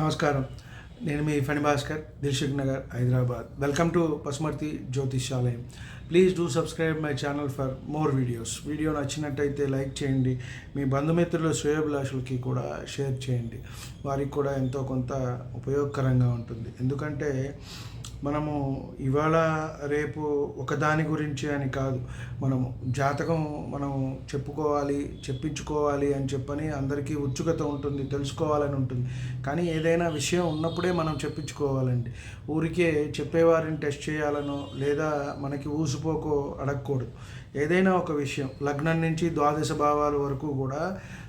నమస్కారం. నేను మీ ఫణి భాస్కర్ దిల్షుక్ నగర్ హైదరాబాద్. వెల్కమ్ టు పసుమర్తి జ్యోతిష్యాలయం. Please do subscribe my channel for more videos video నచ్చినట్టయితే లైక్ చేయండి. మీ బంధుమిత్రులు శ్రేయభిలాషులకి కూడా షేర్ చేయండి. వారికి కూడా ఎంతో కొంత ఉపయోగకరంగా ఉంటుంది. ఎందుకంటే మనము ఇవాళ రేపు ఒకదాని గురించి అని కాదు. మనము జాతకం మనం చెప్పుకోవాలి చెప్పించుకోవాలి అని చెప్పని అందరికీ ఉత్సుకత ఉంటుంది తెలుసుకోవాలని ఉంటుంది. కానీ ఏదైనా విషయం ఉన్నప్పుడే మనం చెప్పించుకోవాలండి. ఊరికే చెప్పేవారిని టెస్ట్ చేయాలనో లేదా మనకి ఊసిపోకో అడగకూడదు. ఏదైనా ఒక విషయం లగ్నం నుంచి ద్వాదశ భావాల వరకు కూడా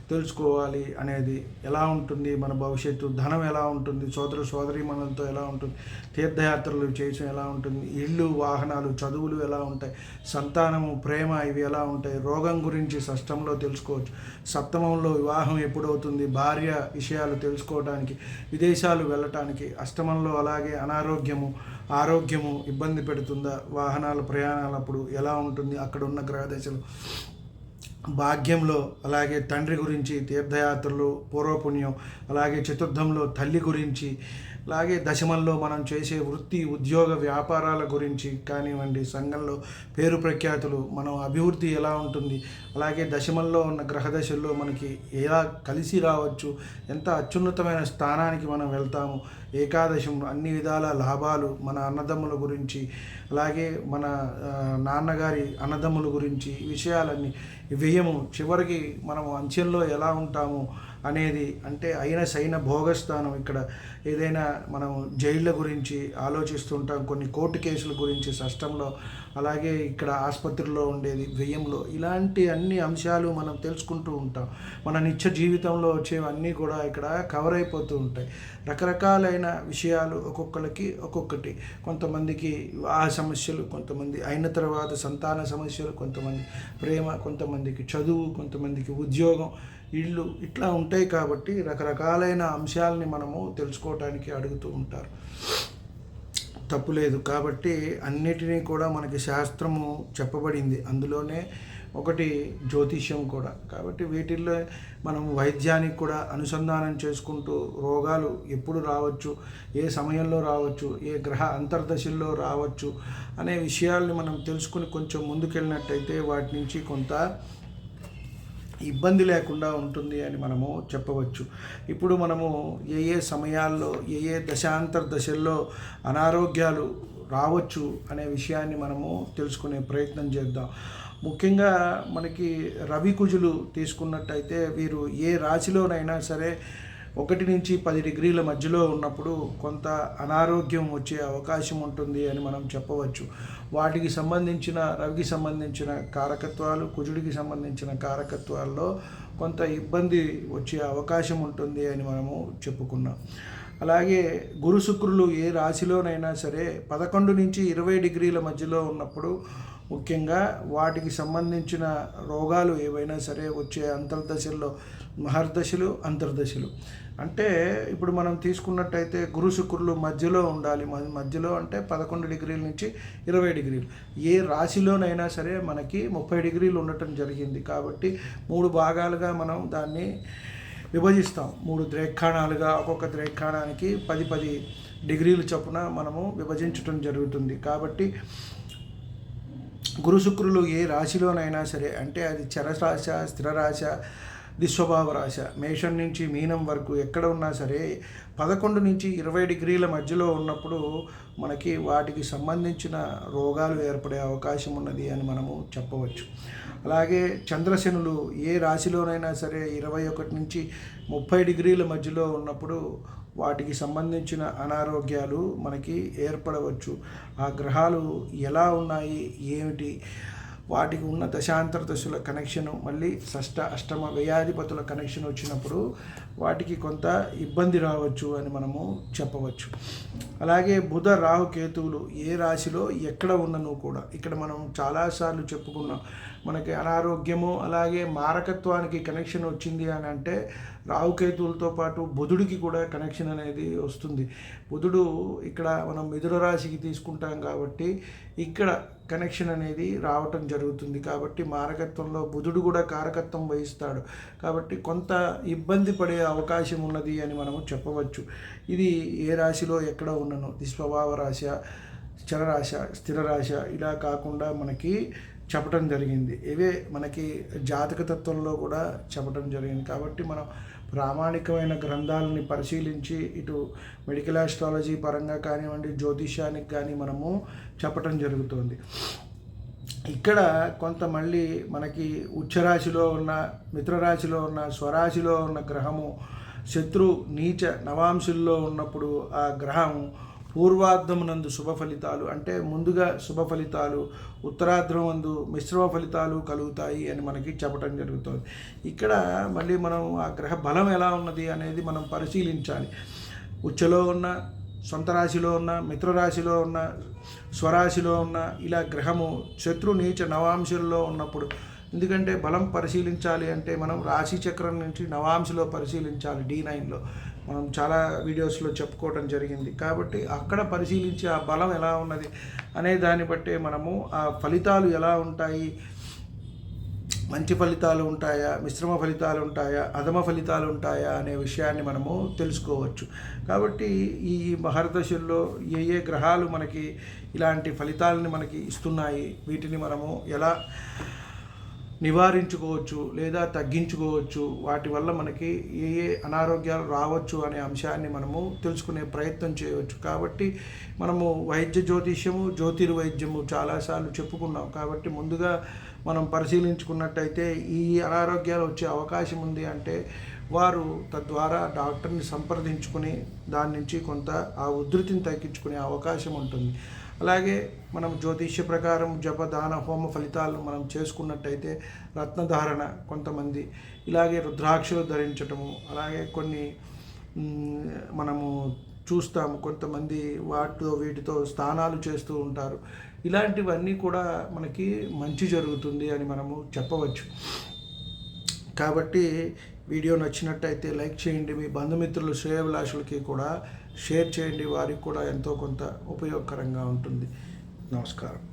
తెలుసుకోవాలి అనేది ఎలా ఉంటుంది మన భవిష్యత్తు ధనం ఎలా ఉంటుంది సోదర సోదరి మనలతో ఎలా ఉంటుంది తీర్థయాత్రలు చేయడం ఎలా ఉంటుంది ఇల్లు వాహనాలు చదువులు ఎలా ఉంటాయి సంతానము ప్రేమ ఇవి ఎలా ఉంటాయి రోగం గురించి షష్టంలో తెలుసుకోవచ్చు సప్తమంలో వివాహం ఎప్పుడవుతుంది భార్య విషయాలు తెలుసుకోవడానికి విదేశాలు వెళ్ళటానికి అష్టమంలో అలాగే అనారోగ్యము ఆరోగ్యము ఇబ్బంది పెడుతుందా వాహనాల ప్రయాణాలప్పుడు ఎలా ఉంటుంది అక్కడ ఉన్న గ్రహదశలు. భాగ్యంలో అలాగే తండ్రి గురించి తీర్థయాత్రలు పూర్వపుణ్యం అలాగే చతుర్థంలో తల్లి గురించి అలాగే దశమంలో మనం చేసే వృత్తి ఉద్యోగ వ్యాపారాల గురించి కానివ్వండి సంఘంలో పేరు ప్రఖ్యాతులు మనం అభివృద్ధి ఎలా ఉంటుంది అలాగే దశమంలో ఉన్న గ్రహదశల్లో మనకి ఎలా కలిసి రావచ్చు ఎంత అత్యున్నతమైన స్థానానికి మనం వెళ్తాము ఏకాదశం అన్ని విధాల లాభాలు మన అన్నదమ్ముల గురించి అలాగే మన నాన్నగారి అన్నదమ్ముల గురించి విషయాలన్నీ వ్యయము చివరికి మనం అంచెల్లో ఎలా ఉంటాము అనేది అంటే అయిన సైన భోగస్థానం ఇక్కడ. ఏదైనా మనం జైళ్ళ గురించి ఆలోచిస్తుంటాం కొన్ని కోర్టు కేసుల గురించి సష్టంలో అలాగే ఇక్కడ ఆసుపత్రిలో ఉండేది వ్యయంలో ఇలాంటి అన్ని అంశాలు మనం తెలుసుకుంటూ ఉంటాం. మన నిత్య జీవితంలో వచ్చేవన్నీ కూడా ఇక్కడ కవర్ అయిపోతూ ఉంటాయి. రకరకాలైన విషయాలు ఒక్కొక్కరికి ఒక్కొక్కటి. కొంతమందికి వివాహ సమస్యలు కొంతమంది అయిన తర్వాత సంతాన సమస్యలు కొంతమంది ప్రేమ కొంతమందికి చదువు కొంతమందికి ఉద్యోగం ఇళ్ళు ఇట్లా ఉంటాయి కాబట్టి రకరకాలైన అంశాలని మనము తెలుసుకోవటానికి అడుగుతూ ఉంటారు. తప్పులేదు కాబట్టి అన్నిటినీ కూడా మనకి శాస్త్రము చెప్పబడింది. అందులోనే ఒకటి జ్యోతిష్యం కూడా. కాబట్టి వీటిల్లో మనం వైద్యానికి కూడా అనుసంధానం చేసుకుంటూ రోగాలు ఎప్పుడు రావచ్చు ఏ సమయంలో రావచ్చు ఏ గ్రహ అంతర్దశల్లో రావచ్చు అనే విషయాల్ని మనం తెలుసుకుని కొంచెం ముందుకెళ్ళినట్టయితే వాటి నుంచి కొంత ఇబ్బంది లేకుండా ఉంటుంది అని మనము చెప్పవచ్చు. ఇప్పుడు మనము ఏ ఏ సమయాల్లో ఏ ఏ దశాంతర దశల్లో అనారోగ్యాలు రావచ్చు అనే విషయాన్ని మనము తెలుసుకునే ప్రయత్నం చేద్దాం. ముఖ్యంగా మనకి రవి కుజులు తీసుకున్నట్టయితే వీరు ఏ రాశిలోనైనా సరే ఒకటి నుంచి పది డిగ్రీల మధ్యలో ఉన్నప్పుడు కొంత అనారోగ్యం వచ్చే అవకాశం ఉంటుంది అని మనం చెప్పవచ్చు. వాటికి సంబంధించిన రవికి సంబంధించిన కారకత్వాలు కుజుడికి సంబంధించిన కారకత్వాల్లో కొంత ఇబ్బంది వచ్చే అవకాశం ఉంటుంది అని మనము చెప్పుకున్నాం. అలాగే గురు శుక్రులు ఏ రాశిలోనైనా సరే పదకొండు నుంచి ఇరవై డిగ్రీల మధ్యలో ఉన్నప్పుడు ముఖ్యంగా వాటికి సంబంధించిన రోగాలు ఏవైనా సరే వచ్చే అంతర్దశల్లో మహర్దశలు అంతర్దశలు. అంటే ఇప్పుడు మనం తీసుకున్నట్టయితే గురు శుక్రులు మధ్యలో ఉండాలి. మధ్యలో అంటే పదకొండు డిగ్రీల నుంచి ఇరవై డిగ్రీలు. ఏ రాశిలోనైనా సరే మనకి ముప్పై డిగ్రీలు ఉండటం జరిగింది కాబట్టి మూడు భాగాలుగా మనం దాన్ని విభజిస్తాం. మూడు ద్రేక్షాణాలుగా ఒక్కొక్క ద్రేక్షాణానికి పది పది డిగ్రీలు చొప్పున మనము విభజించటం జరుగుతుంది. కాబట్టి గురు శుక్రులు ఏ రాశిలోనైనా సరే అంటే అది చరరాశ స్థిరరాశ దిస్వభావ రాశ మేషం నుంచి మీనం వరకు ఎక్కడ ఉన్నా సరే పదకొండు నుంచి ఇరవై డిగ్రీల మధ్యలో ఉన్నప్పుడు మనకి వాటికి సంబంధించిన రోగాలు ఏర్పడే అవకాశం ఉన్నది అని మనము చెప్పవచ్చు. అలాగే చంద్రశనులు ఏ రాశిలోనైనా సరే ఇరవై ఒకటి నుంచి ముప్పై డిగ్రీల మధ్యలో ఉన్నప్పుడు వాటికి సంబంధించిన అనారోగ్యాలు మనకి ఏర్పడవచ్చు. ఆ గ్రహాలు ఎలా ఉన్నాయి? ఏమిటి? వాటికి ఉన్న దశాంతర దశల కనెక్షను మళ్ళీ షష్ట అష్టమ వ్యయాధిపతుల కనెక్షన్ వచ్చినప్పుడు వాటికి కొంత ఇబ్బంది రావచ్చు అని మనము చెప్పవచ్చు. అలాగే బుధ రాహు కేతువులు ఏ రాశిలో ఎక్కడ ఉన్నను కూడా ఇక్కడ మనం చాలాసార్లు చెప్పుకున్నాం. మనకి అనారోగ్యము అలాగే మారకత్వానికి కనెక్షన్ వచ్చింది అని అంటే రావుకేతులతో పాటు బుధుడికి కూడా కనెక్షన్ అనేది వస్తుంది. బుధుడు ఇక్కడ మనం మిథున రాశికి తీసుకుంటాం కాబట్టి ఇక్కడ కనెక్షన్ అనేది రావటం జరుగుతుంది. కాబట్టి మారకత్వంలో బుధుడు కూడా కారకత్వం వహిస్తాడు. కాబట్టి కొంత ఇబ్బంది పడే అవకాశం ఉన్నది అని మనము చెప్పవచ్చు. ఇది ఏ రాశిలో ఎక్కడ ఉన్నను. నిస్వభావ రాశ చరరాశ స్థిరరాశ ఇలా కాకుండా మనకి చెప్పటం జరిగింది. ఇవే మనకి జాతక తత్వంలో కూడా చెప్పటం జరిగింది. కాబట్టి మనం ప్రామాణికమైన గ్రంథాలని పరిశీలించి ఇటు మెడికల్ ఆస్ట్రాలజీ పరంగా కానివ్వండి జ్యోతిష్యానికి కానీ మనము చెప్పటం జరుగుతుంది. ఇక్కడ కొంత మళ్ళీ మనకి ఉచ్చరాశిలో ఉన్న మిత్రరాశిలో ఉన్న స్వరాశిలో ఉన్న గ్రహము శత్రు నీచ నవాంశుల్లో ఉన్నప్పుడు ఆ గ్రహం పూర్వార్ధమునందు శుభ ఫలితాలు అంటే ముందుగా శుభ ఫలితాలు ఉత్తరార్ధమందు మిశ్రమ ఫలితాలు కలుగుతాయి అని మనకి చెప్పడం జరుగుతుంది. ఇక్కడ మళ్ళీ మనం ఆ గ్రహ బలం ఎలా ఉన్నది అనేది మనం పరిశీలించాలి. ఉచ్చలో ఉన్న సొంత రాశిలో ఉన్న మిత్రరాశిలో ఉన్న స్వరాశిలో ఉన్న ఇలా గ్రహము శత్రు నీచ నవాంశుల్లో ఉన్నప్పుడు ఎందుకంటే బలం పరిశీలించాలి అంటే మనం రాశి చక్రం నుంచి నవాంశలో పరిశీలించాలి డి నైన్లో. మనం చాలా వీడియోస్లో చెప్పుకోవడం జరిగింది. కాబట్టి అక్కడ పరిశీలించి ఆ బలం ఎలా ఉన్నది అనే దాన్ని బట్టే మనము ఆ ఫలితాలు ఎలా ఉంటాయి? మంచి ఫలితాలు ఉంటాయా? మిశ్రమ ఫలితాలు ఉంటాయా? అధమ ఫలితాలు ఉంటాయా? అనే విషయాన్ని మనము తెలుసుకోవచ్చు. కాబట్టి ఈ మహర్దశల్లో ఏ ఏ గ్రహాలు మనకి ఇలాంటి ఫలితాలని మనకి ఇస్తున్నాయి? వీటిని మనము ఎలా నివారించుకోవచ్చు లేదా తగ్గించుకోవచ్చు. వాటి వల్ల మనకి ఏ ఏ అనారోగ్యాలు రావచ్చు అనే అంశాన్ని మనము తెలుసుకునే ప్రయత్నం చేయవచ్చు. కాబట్టి మనము వైద్య జ్యోతిష్యము జ్యోతిర్వైద్యము చాలాసార్లు చెప్పుకున్నాం. కాబట్టి ముందుగా మనం పరిశీలించుకున్నట్టయితే ఈ అనారోగ్యాలు వచ్చే అవకాశం ఉంది అంటే వారు తద్వారా డాక్టర్ని సంప్రదించుకుని దాని నుంచి కొంత ఆ ఉధృతిని తగ్గించుకునే అవకాశం ఉంటుంది. అలాగే మనం జ్యోతిష్య ప్రకారం జపదాన హోమ ఫలితాలను మనం చేసుకున్నట్టయితే రత్నధారణ కొంతమంది ఇలాగే రుద్రాక్షలు ధరించటము అలాగే కొన్ని మనము చూస్తాము కొంతమంది వాటితో వీటితో స్నానాలు చేస్తూ ఉంటారు. ఇలాంటివన్నీ కూడా మనకి మంచి జరుగుతుంది అని మనము చెప్పవచ్చు. కాబట్టి వీడియో నచ్చినట్టయితే లైక్ చేయండి. మీ బంధుమిత్రులు శ్రేయభిలాషులకి కూడా షేర్ చేయండి. వారికి కూడా ఎంతో కొంత ఉపయోగకరంగా ఉంటుంది. నమస్కారం.